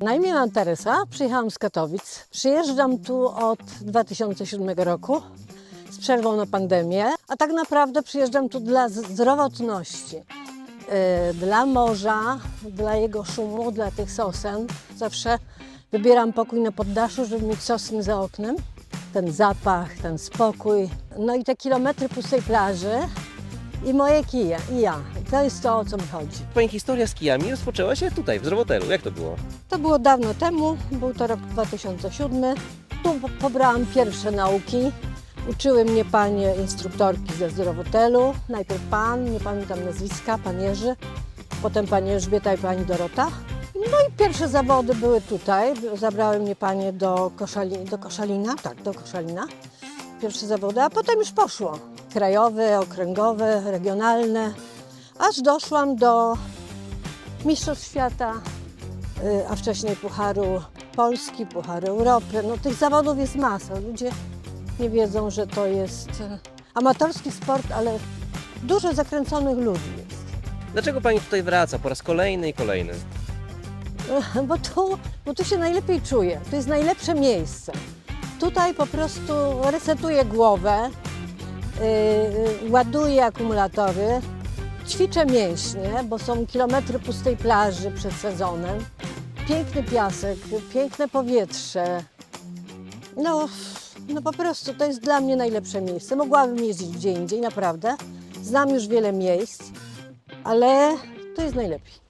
Na imię mam Teresa, przyjechałam z Katowic. Przyjeżdżam tu od 2007 roku z przerwą na pandemię, a tak naprawdę przyjeżdżam tu dla zdrowotności. Yy, Dla morza, dla jego szumu, dla tych sosen. Zawsze wybieram pokój na poddaszu, żeby mieć sosny za oknem. Ten zapach, ten spokój. No i te kilometry pustej plaży i moje kije, i ja. To jest to, o co mi chodzi. Pani historia z kijami rozpoczęła się tutaj, w Zdrowotelu. Jak to było? To było dawno temu, był to rok 2007. Tu po- pobrałam pierwsze nauki. Uczyły mnie panie instruktorki ze zdrowotelu. Najpierw pan, nie pamiętam nazwiska, pan Jerzy, potem pani Elżbieta i pani Dorota. No i pierwsze zawody były tutaj. Zabrały mnie panie do, Koszali, do Koszalina, tak, do Koszalina. Pierwsze zawody, a potem już poszło. Krajowe, okręgowe, regionalne. Aż doszłam do Mistrzostw Świata, y, a wcześniej Pucharu Polski, Pucharu Europy. No tych zawodów jest masa. Ludzie nie wiedzą, że to jest y, amatorski sport, ale dużo zakręconych ludzi jest. Dlaczego pani tutaj wraca po raz kolejny i kolejny? Bo tu, bo tu się najlepiej czuję. To jest najlepsze miejsce. Tutaj po prostu resetuję głowę, ładuję akumulatory, ćwiczę mięśnie, bo są kilometry pustej plaży przed sezonem. Piękny piasek, piękne powietrze. No, no po prostu to jest dla mnie najlepsze miejsce. Mogłabym jeździć gdzie indziej, naprawdę. Znam już wiele miejsc, ale to jest najlepiej.